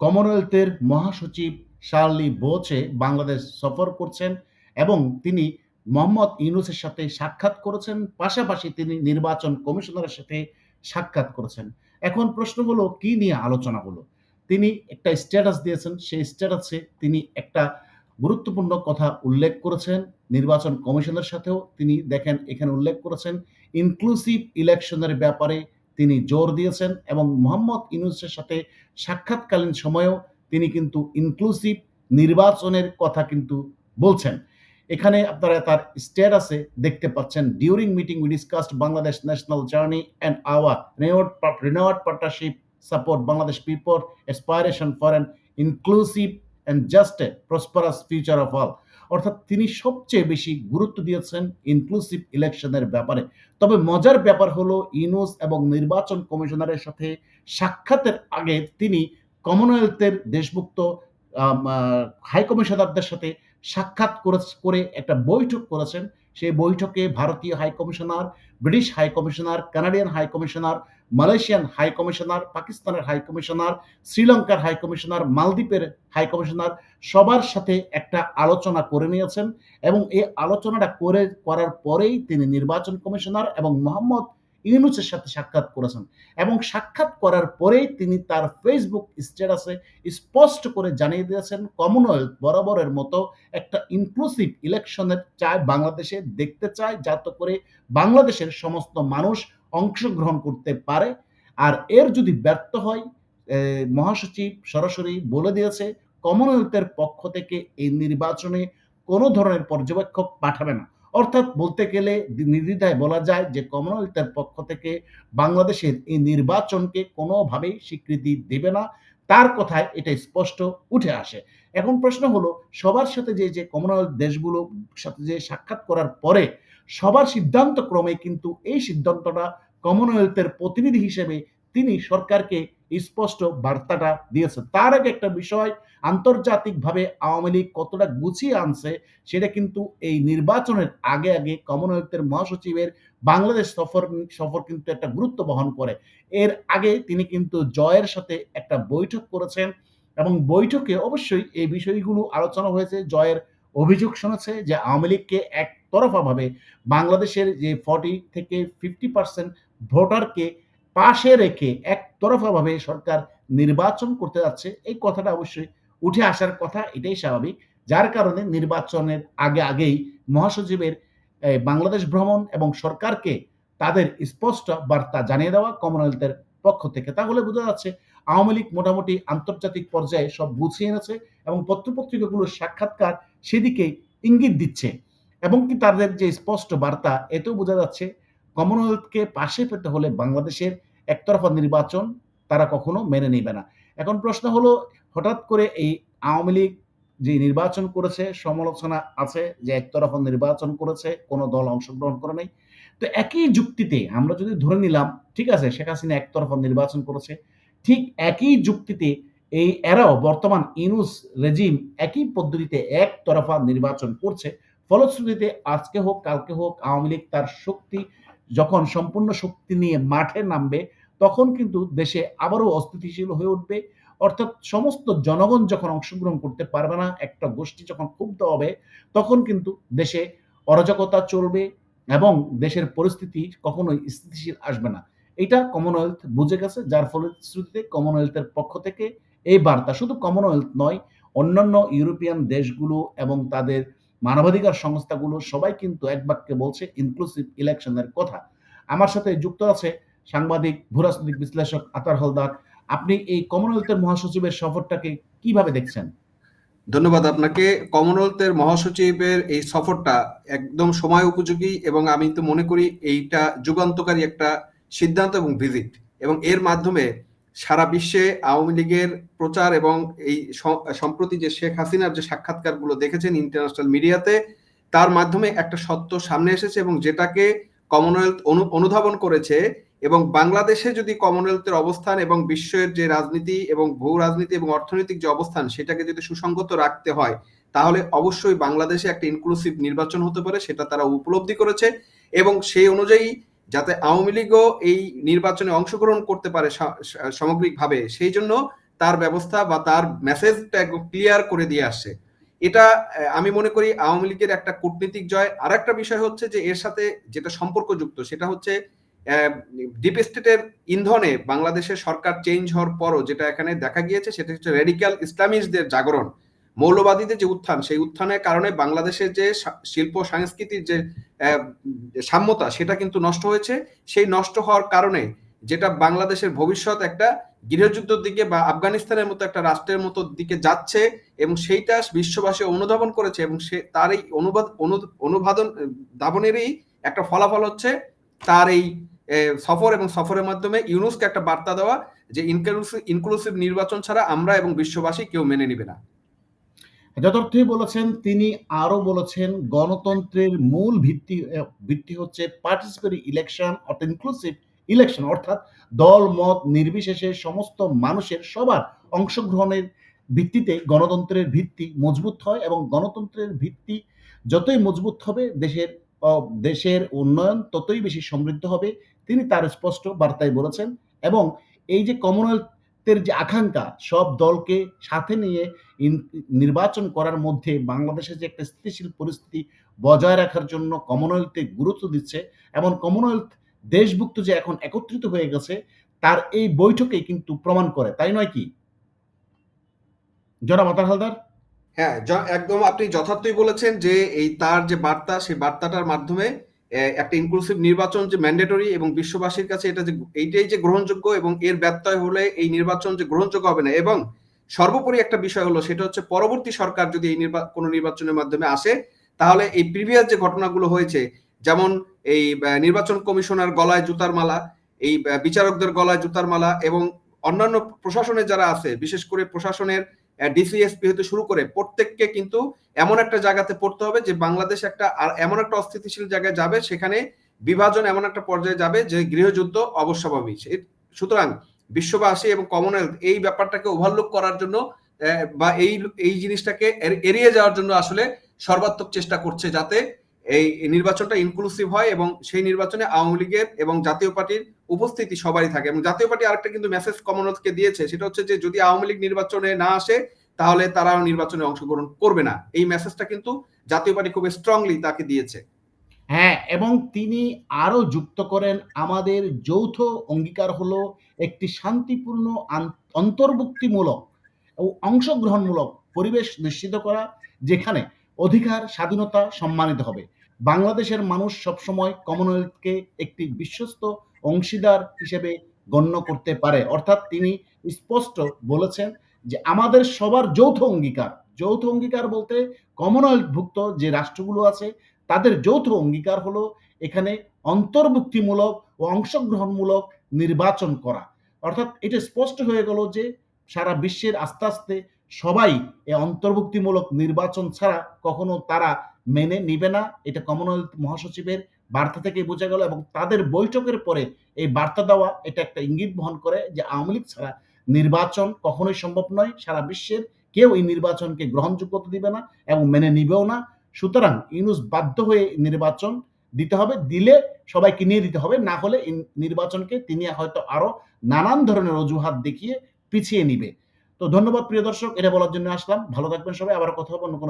কমনওয়েলথের মহাসচিব শার্লি বোচে বাংলাদেশ সফর করছেন এবং তিনি মোহাম্মদ ইউনুসের সাথে সাক্ষাৎ করেছেন। পাশাপাশি তিনি নির্বাচন কমিশনারের সাথে সাক্ষাৎ করেছেন। এখন প্রশ্ন হলো, কি নিয়ে আলোচনা হলো? তিনি একটা স্ট্যাটাস দিয়েছেন। সেই স্ট্যাটাসে তিনি একটা গুরুত্বপূর্ণ কথা উল্লেখ করেছেন। নির্বাচন কমিশনের সাথেও তিনি দেখেন, এখানে উল্লেখ করেছেন ইনক্লুসিভ ইলেকশনের ব্যাপারে তিনি জোর দিয়েছেন এবং মোহাম্মদ ইউনুসের সাথে সাক্ষাৎকালীন সময়েও তিনি কিন্তু ইনক্লুসিভ নির্বাচনের কথা কিন্তু বলছেন। এখানে আপনারা তার স্ট্যাটাসে দেখতে পাচ্ছেন during meeting we discussed Bangladesh national journey and our renewed renewed partnership support Bangladesh people aspiration for an inclusive and just a prosperous future of all অর্থাৎ তিনি সবচেয়ে বেশি গুরুত্ব দিয়েছেন ইনক্লুসিভ ইলেকশনের ব্যাপারে। তবে মজার ব্যাপার হলো, ইউনুস এবং নির্বাচন কমিশনারের সাথে সাক্ষাতের আগে তিনি কমনওয়েলথের দেশভুক্ত হাই কমিশনারদের সাথে সাক্ষাৎ করে একটা বৈঠক করেছেন। সেই বৈঠকে ভারতীয় high commissioner British high commissioner Canadian high commissioner Malaysian high commissioner পাকিস্তানের হাই কমিশনার শ্রীলঙ্কার হাই কমিশনার মালদ্বীপের হাই কমিশনার সবার সাথে একটা আলোচনা করে নিয়েছেন এবং এই আলোচনাটা করে, করার পরেই তিনি নির্বাচন কমিশনার এবং মোহাম্মদ ইউনুসের সাথে সাক্ষাৎ করেছেন এবং সাক্ষাৎ করার পরেই তিনি তার ফেসবুক স্ট্যাটাসে স্পষ্ট করে জানিয়ে দিয়েছেন, কমনওয়েলথ বরাবরের মতো একটা ইনক্লুসিভ ইলেকশনের চায় বাংলাদেশে দেখতে চায় যাতে করে বাংলাদেশের সমস্ত মানুষ অংশগ্রহণ করতে পারে। আর এর যদি ব্যর্থ হয় মহাসচিব সরাসরি বলে দিয়েছে, কমনওয়েলথের পক্ষ থেকে এই নির্বাচনে কোনো ধরনের পর্যবেক্ষক পাঠাবে না। অর্থাৎ বলতে গেলে নির্দ্বিধায় বলা যায় যে, কমনওয়েলথের পক্ষ থেকে বাংলাদেশের এই নির্বাচনকে কোনোভাবেই স্বীকৃতি দেবে না। তার কথায় এটা স্পষ্ট উঠে আসে। এখন প্রশ্ন হলো, সবার সাথে যে যে কমনওয়েলথ দেশগুলোর সাথে যে সাক্ষাৎ করার পরে সবার সিদ্ধান্ত ক্রমে কিন্তু এই সিদ্ধান্তটা কমনওয়েলথের প্রতিনিধি হিসেবে তিনি সরকারকে স্পষ্ট বার্তাটা দিয়েছে তার আগে একটা বিষয়, আন্তর্জাতিকভাবে আওয়ামী লীগ কতটা গুছিয়ে আনছে সেটা কিন্তু এই নির্বাচনের আগে আগে কমনওয়েলথের মহাসচিবের বাংলাদেশ সফর সফর কিন্তু একটা গুরুত্ব বহন করে। এর আগে তিনি কিন্তু জয়ের সাথে একটা বৈঠক করেছেন এবং বৈঠকে অবশ্যই এই বিষয়গুলো আলোচনা হয়েছে। জয়ের অভিযোগ শুনেছে যে আওয়ামী লীগকে একতরফাভাবে বাংলাদেশের যে ফর্টি থেকে ফিফটি পার্সেন্ট ভোটারকে পাশে রেখে একতরফাভাবে সরকার নির্বাচন করতে যাচ্ছে, এই কথাটা অবশ্যই উঠে আসার কথা, এটাই স্বাভাবিক। যার কারণে নির্বাচনের আগে আগেই মহাসচিবের বাংলাদেশ ভ্রমণ এবং সরকারকে তাদের স্পষ্ট বার্তা জানিয়ে দেওয়া কমনওয়েলথের পক্ষ থেকে। তাহলে বোঝা যাচ্ছে আওয়ামী লীগ মোটামুটি আন্তর্জাতিক পর্যায়ে সব গুছিয়ে এনেছে এবং পত্রপত্রিকাগুলোর সাক্ষাৎকার সেদিকেই ইঙ্গিত দিচ্ছে। এবং কি তাদের যে স্পষ্ট বার্তা, এতেও বোঝা যাচ্ছে কমনওয়েলথকে পাশে পেতে হলে বাংলাদেশের একতরফা নির্বাচন তারা কখনো মেনে নেবে না। এখন প্রশ্ন হলো, হঠাৎ করে এই আওয়ামী লীগ যে নির্বাচন করেছে, সমালোচনা আছে যে একতরফা নির্বাচন করেছে, কোনো দল অংশগ্রহণ করে নাই। তো একই যুক্তিতে আমরা যদি ধরে নিলাম, ঠিক আছে, শেখ হাসিনা একতরফা নির্বাচন করেছে, ঠিক একই যুক্তিতে এই এরাও বর্তমান ইনুস রেজিম একই পদ্ধতিতে একতরফা নির্বাচন করছে ফলশ্রুতিতে আজকে হোক, কালকে হোক, আওয়ামী লীগ তার শক্তি যখন সম্পূর্ণ শক্তি নিয়ে মাঠে নামবে, তখন কিন্তু দেশে আবারও অস্থিতিশীল হয়ে উঠবে। অর্থাৎ সমস্ত জনগণ যখন অংশগ্রহণ করতে পারবে না, একটা গোষ্ঠী যখন ক্ষুব্ধ হবে, তখন কিন্তু দেশে অরাজকতা চলবে এবং দেশের পরিস্থিতি কখনোই স্থিতিশীল আসবে না। এটা কমনওয়েলথ বুঝে গেছে, যার ফলশ্রুতিতে কমনওয়েলথের পক্ষ থেকে এই বার্তা। শুধু কমনওয়েলথ নয়, অন্যান্য ইউরোপিয়ান দেশগুলো এবং তাদের মানবাধিকার সংস্থাগুলো সবাই কিন্তু এক বাক্যে বলছে ইনক্লুসিভ ইলেকশনের কথা। আমার সাথে যুক্ত আছে সাংবাদিক, ভূরাজনৈতিক বিশ্লেষক আতার হলদার। আপনি এই কমনওয়েলথের মহাসচিবের সফরটাকে কীভাবে দেখছেন? ধন্যবাদ আপনাকে। কমনওয়েলথের মহাসচিবের এই সফরটা একদম সময় উপযোগী এবং আমি তো মনে করি এইটা যুগান্তকারী একটা সিদ্ধান্ত এবং ভিজিট এবং এর মাধ্যমে সারা বিশ্বে আওয়ামী লীগের প্রচার এবং এই সম্প্রতি যে শেখ হাসিনার যে সাক্ষাৎকারগুলো দেখেছেন ইন্টারন্যাশনাল মিডিয়াতে তার মাধ্যমে একটা সত্য সামনে এসেছে এবং যেটাকে কমনওয়েলথ অনুধাবন করেছে এবং বাংলাদেশে যদি কমনওয়েলথের অবস্থান এবং বিশ্বের যে রাজনীতি এবং ভূ রাজনীতি এবং অর্থনৈতিক যে অবস্থান, সেটাকে যদি সুসংগত রাখতে হয়, তাহলে অবশ্যই বাংলাদেশে একটা ইনক্লুসিভ নির্বাচন হতে পারে, সেটা তারা উপলব্ধি করেছে এবং সেই অনুযায়ী যাতে আওয়ামী লীগও এই নির্বাচনে অংশগ্রহণ করতে পারে সামগ্রিকভাবে, সেই জন্য তার ব্যবস্থা বা তার মেসেজটা ক্লিয়ার করে দিয়ে আসছে। এটা আমি মনে করি আওয়ামী লীগের একটা কূটনীতিক জয়। আর একটা বিষয় হচ্ছে যে এর সাথে যেটা সম্পর্কযুক্ত, সেটা হচ্ছে ডিপ স্টেটের ইন্ধনে বাংলাদেশের সরকার চেঞ্জ হওয়ার পরও যেটা এখানে দেখা গিয়েছে, সেটা হচ্ছে রেডিক্যাল ইসলামিস্টদের জাগরণ। মৌলবাদীদের যে উত্থান, সেই উত্থানের কারণে বাংলাদেশের যে শিল্প সংস্কৃতির যে সাম্যতা, সেটা কিন্তু নষ্ট হয়েছে। সেই নষ্ট হওয়ার কারণে যেটা বাংলাদেশের ভবিষ্যৎ একটা গৃহযুদ্ধের দিকে বা আফগানিস্তানের মতো একটা রাষ্ট্রের মতো দিকে যাচ্ছে এবং সেইটা বিশ্ববাসী অনুধাবন করেছে এবং সে, তার এই অনুবাদ, অনু- অনুবাদন দাবনেরই একটা ফলাফল হচ্ছে তার এই সফর এবং সফরের মাধ্যমে ইউনুসকে একটা বার্তা দেওয়া যে ইনক্লুসিভ ইনক্লুসিভ নির্বাচন ছাড়া আমরা এবং বিশ্ববাসী কেউ মেনে নিবে না। যথার্থই বলেছেন, তিনি আরও বলেছেন, গণতন্ত্রের মূল ভিত্তি ভিত্তি হচ্ছে পার্টিসিপেটরি ইলেকশন অর্থাৎ ইনক্লুসিভ ইলেকশন অর্থাৎ দল, মত নির্বিশেষে সমস্ত মানুষের সবার অংশগ্রহণের ভিত্তিতে গণতন্ত্রের ভিত্তি মজবুত হয় এবং গণতন্ত্রের ভিত্তি যতই মজবুত হবে, দেশের দেশের উন্নয়ন ততই বেশি সমৃদ্ধ হবে। তিনি তার স্পষ্ট বার্তায় বলেছেন এবং এই যে কমনওয়েলথের যে আকাঙ্ক্ষা, সব দলকে সাথে নিয়ে নির্বাচন করার মধ্যে বাংলাদেশের যে একটা স্থিতিশীল পরিস্থিতি বজায় রাখার জন্য কমনওয়েলথে গুরুত্ব দিচ্ছে। এবং কমনওয়েলথ দেশভুক্ত যে এখন একত্রিত হয়ে গেছে, তার এই বৈঠকে কিন্তু প্রমাণ করে। তাই নয় কি? জনাব আতার হালদার? হ্যাঁ একদম আপনি যথার্থই বলেছেন যে এই তার যে বার্তা, সেই বার্তাটার মাধ্যমে একটা ইনক্লুসিভ নির্বাচন যে ম্যান্ডেটরি এবং বিশ্ববাসীর কাছে এটা যে, এইটাই যে গ্রহণযোগ্য এবং এর ব্যত্যয় হলে এই নির্বাচন যে গ্রহণযোগ্য হবে না। এবং সর্বোপরি একটা বিষয় হলো, সেটা হচ্ছে পরবর্তী সরকার যদি এই কোনো নির্বাচনের মাধ্যমে আসে, তাহলে এই প্রিভিয়াস যে ঘটনাগুলো হয়েছে, যেমন এই নির্বাচন কমিশনার গলায় জুতার মালা, এই বিচারকদের গলায় জুতার মালা এবং অন্যান্য প্রশাসনে যারা আছে, বিশেষ করে প্রশাসনের ডিসিএসপি হতে শুরু করে প্রত্যেককে কিন্তু এমন একটা জায়গাতে পড়তে হবে যে বাংলাদেশ একটা, আর এমন একটা অস্থিতিশীল জায়গায় যাবে, সেখানে বিভাজন এমন একটা পর্যায়ে যাবে যে গৃহযুদ্ধ অবশ্যভাবী সে- সুতরাং বিশ্ববাসী এবং কমনওয়েলথ এই ব্যাপারটাকে ওভারলুক করার জন্য বা এই এই জিনিসটাকে এড়িয়ে যাওয়ার জন্য আসলে সর্বাত্মক চেষ্টা করছে যাতে এই নির্বাচনটা ইনক্লুসিভ হয় এবং সেই নির্বাচনে আওয়ামী লীগের এবং জাতীয় পার্টির উপস্থিতি সবারই থাকে। এবং জাতীয় পার্টি আরেকটা কিন্তু মেসেজ কমনওয়েলথকে দিয়েছে, সেটা হচ্ছে যে, যদি আওয়ামী লীগ নির্বাচনে না আসে, তাহলে তারা নির্বাচনে অংশগ্রহণ করবে না। এই মেসেজটা কিন্তু জাতীয় পার্টি খুব স্ট্রংলি তাকে দিয়েছে। হ্যাঁ এবং তিনি আরও যুক্ত করেন, আমাদের যৌথ অঙ্গীকার হলো একটি শান্তিপূর্ণ অন্তর্ভুক্তিমূলক ও অংশগ্রহণমূলক পরিবেশ নিশ্চিত করা, যেখানে অধিকার, স্বাধীনতা সম্মানিত হবে। বাংলাদেশের মানুষ সবসময় কমনওয়েলথকে একটি বিশ্বস্ত অংশীদার হিসেবে গণ্য করতে পারে। অর্থাৎ তিনি স্পষ্ট বলেছেন যে আমাদের সবার যৌথ অঙ্গীকার। যৌথ অঙ্গীকার বলতে কমনওয়েলথভুক্ত যে রাষ্ট্রগুলো আছে, তাদের যৌথ অঙ্গীকার হলো এখানে অন্তর্ভুক্তিমূলক ও অংশগ্রহণমূলক নির্বাচন করা। অর্থাৎ এটা স্পষ্ট হয়ে গেল যে সারা বিশ্বের আস্তে আস্তে সবাই এই অন্তর্ভুক্তিমূলক নির্বাচন ছাড়া কখনো তারা মেনে নিবে না। এটা কমনওয়েলথ মহাসচিবের বার্তা থেকে বোঝা গেল এবং তাদের বৈঠকের পরে এই বার্তা দেওয়া, এটা একটা ইঙ্গিত বহন করে যে আওয়ামী লীগ ছাড়া নির্বাচন কখনোই সম্ভব নয়। সারা বিশ্বের কেউ এই নির্বাচনকে গ্রহণযোগ্যতা দিবে না এবং মেনে নিবেও না। সুতরাং ইউনুস বাধ্য হয়ে নির্বাচন দিতে হবে, দিলে সবাইকে নিয়ে দিতে হবে, না হলে নির্বাচনকে তিনি হয়তো আরও নানান ধরনের অজুহাত দেখিয়ে পিছিয়ে নিবে। তো ধন্যবাদ প্রিয় দর্শক, এটা বলার জন্য আসলাম। ভালো থাকবেন সবাই আবার কথা হবে অন্য কোনো